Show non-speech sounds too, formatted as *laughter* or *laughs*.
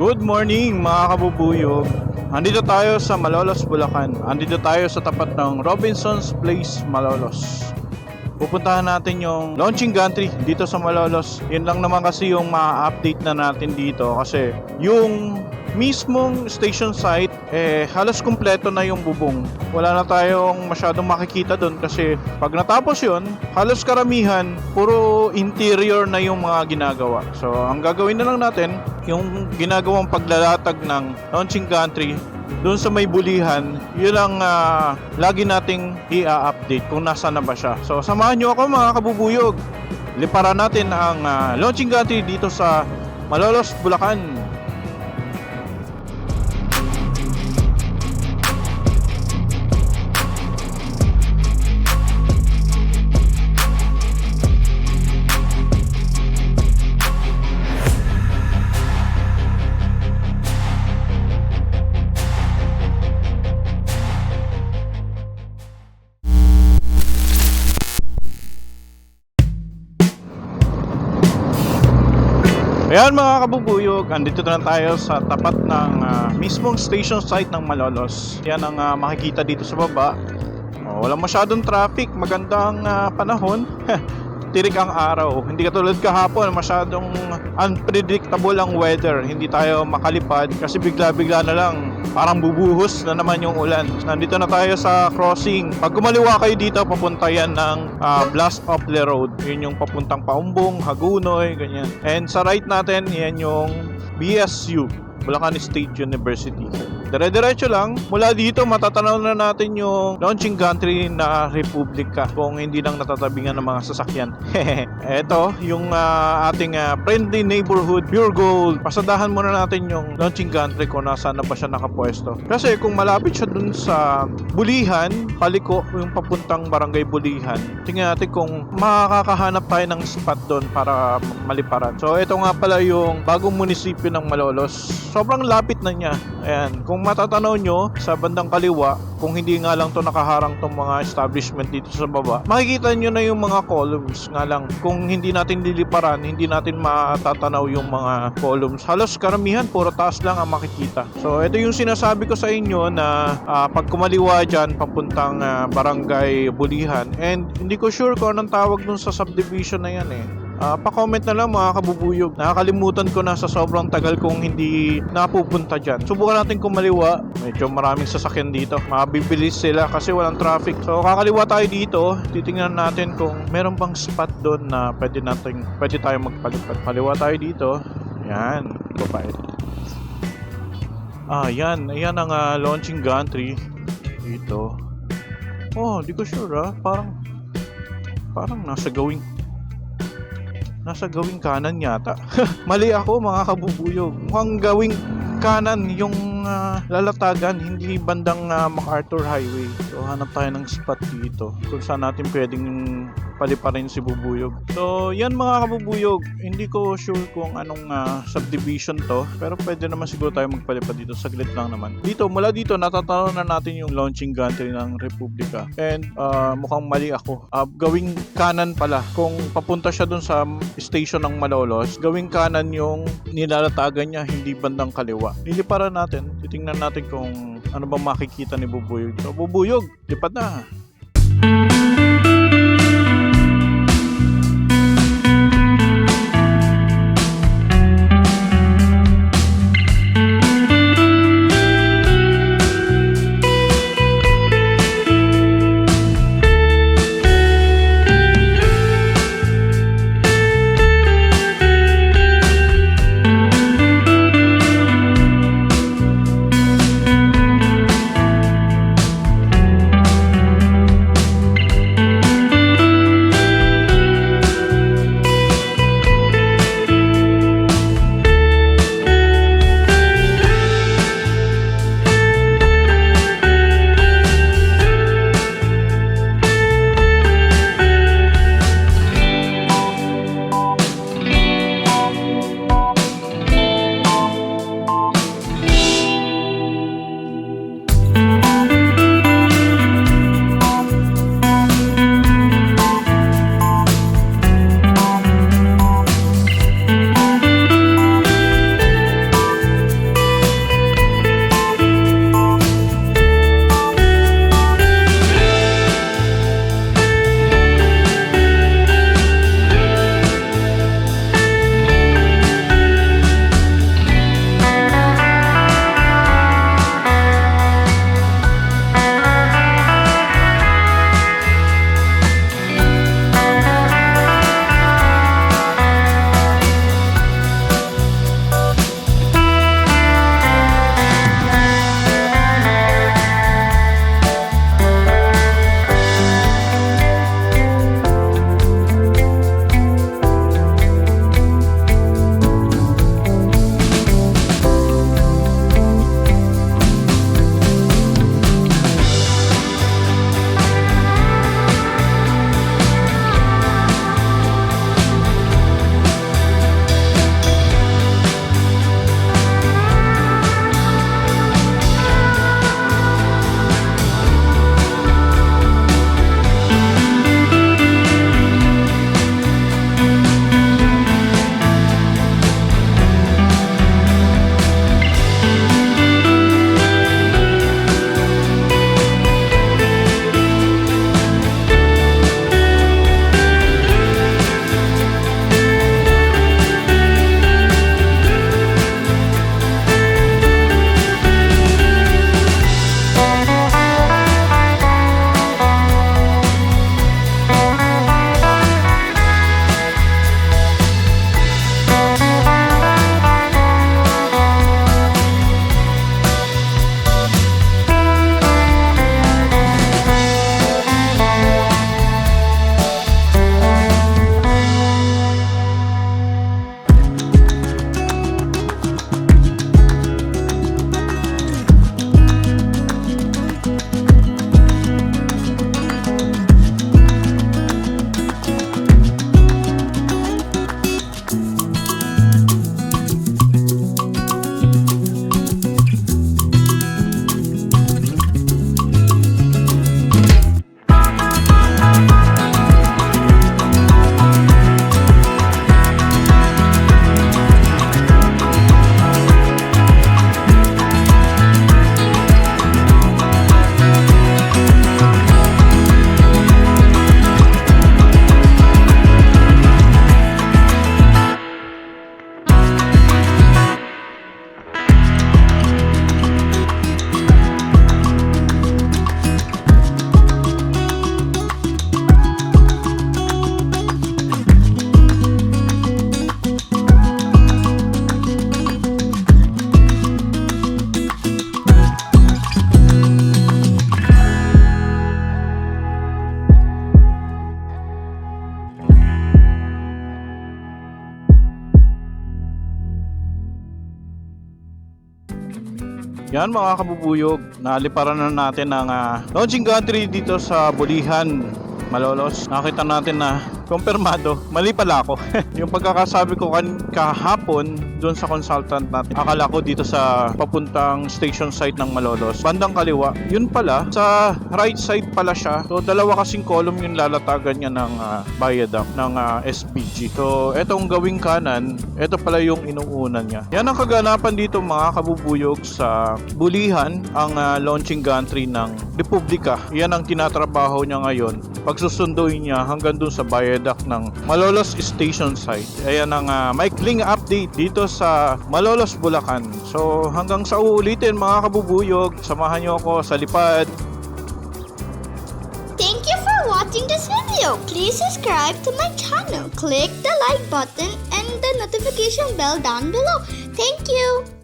Good morning mga kabubuyog. Andito tayo sa Malolos, Bulacan. Andito tayo sa tapat ng Robinson's Place, Malolos. Pupuntahan natin yung launching gantry dito sa Malolos. Yun lang naman kasi yung ma-update na natin dito kasi yung mismong station site eh halos kumpleto na yung bubong. Wala na tayong masyadong makikita doon kasi pag natapos yun, halos karamihan puro interior na yung mga ginagawa. So ang gagawin na lang natin yung ginagawang paglalatag ng launching gantry doon sa may bulihan, yun ang ah, lagi nating i-update kung nasa na ba siya. So samahan nyo ako mga kabubuyog. Liparan natin ang ah, launching gantry dito sa Malolos, Bulacan. Ayan mga kabubuyog, andito na tayo sa tapat ng ah, mismong station site ng Malolos. Yan ang ah, makikita dito sa baba. Oh, walang masyadong traffic, magandang ah, panahon. *laughs* Tirik ang araw. Hindi katulad kahapon, masyadong unpredictable ang weather. Hindi tayo makalipad kasi bigla-bigla na lang parang bubuhos na naman yung ulan. Nandito na tayo sa crossing. Pag kumaliwa kayo dito, papunta yan ng ah, Blast Poplar Road. Yun yung papuntang Paumbong, Hagunoy, ganyan. And sa right natin, yan yung BSU, Bulacan State University. Dire-diretso lang. Mula dito, matatanaw na natin yung launching gantry na Republika kung hindi lang natatabingan ng mga sasakyan. *laughs* Eto, yung ah, ating ah, friendly neighborhood Pure Gold. Pasadahan muna natin yung launching gantry kung nasaan na ba siya nakapwesto. Kasi kung malapit siya dun sa Bulihan, paliko yung papuntang barangay Bulihan, tingnan natin kung makakahanap tayo ng spot doon para maliparan. So, ito nga pala yung bagong munisipyo ng Malolos. Sobrang lapit na niya. Ayan, kung matatanaw nyo sa bandang kaliwa, kung hindi nga lang to nakaharang tong mga establishment dito sa baba, makikita nyo na yung mga columns nga lang. Kung hindi natin liliparan, hindi natin matatanaw yung mga columns. Halos karamihan, puro taas lang ang makikita. So, ito yung sinasabi ko sa inyo na ah, pag kumaliwa dyan, papuntang ah, barangay Bulihan. And hindi ko sure kung anong tawag dun sa subdivision na yan eh. Ah, pa-comment na lang mga kabubuyog. Nakakalimutan ko na sa sobrang tagal kong hindi napupunta dyan. Subukan natin kumaliwa. Medyo maraming sasakyan dito. Mabibilis sila kasi walang traffic. So kakaliwa tayo dito. Titingnan natin kung meron bang spot doon na pwede natin pwede tayo magpalipad. Kaliwa tayo dito. Yan. Babae. Ah, yan. Yan ang ah, launching gantry dito. Oh, di ko sure ah. Parang parang nasa gawing nasa gawing kanan yata. *laughs* Mali ako mga kabubuyog. Mukhang gawing kanan yung ah, lalatagan, hindi bandang ah, MacArthur Highway. So hanap tayo ng spot dito kung saan natin pwedeng paliparin si Bubuyog. So yan mga kabubuyog, hindi ko sure kung anong ah, subdivision to, pero pwede naman siguro tayo magpalipad dito. Saglit lang naman. Dito, mula dito, natatanaw na natin yung launching gantry ng Republika. And ah, mukhang mali ako. Ah, gawing kanan pala. Kung papunta siya dun sa station ng Malolos, gawing kanan yung nilalatagan niya, hindi bandang kaliwa. Niliparan natin. Titingnan natin kung ano ba makikita ni Bubuyog. So, Bubuyog, lipad na. Yan mga kabubuyog, naliparan na natin ang ah, launching gantry dito sa Bulihan, Malolos. Nakita natin na kumpirmado, mali pala ako. *laughs* yung pagkakasabi ko kan kahapon doon sa consultant natin, akala ko dito sa papuntang station site ng Malolos, bandang kaliwa. Yun pala, sa right side pala siya. So dalawa kasing column yung lalatagan niya ng uh, viaduct ng ah, SPG. So etong gawing kanan, ito pala yung inuunan niya. Yan ang kaganapan dito mga kabubuyog sa Bulihan, ang ah, launching gantry ng Republika. Yan ang tinatrabaho niya ngayon. Pagsusunduin niya hanggang dun sa viaduct ng Malolos Station Site. Ayan ang uh, maikling update dito sa Malolos, Bulacan. So hanggang sa uulitin mga kabubuyog, samahan niyo ako sa lipad. Thank you for watching this video. Please subscribe to my channel. Click the like button and the notification bell down below. Thank you.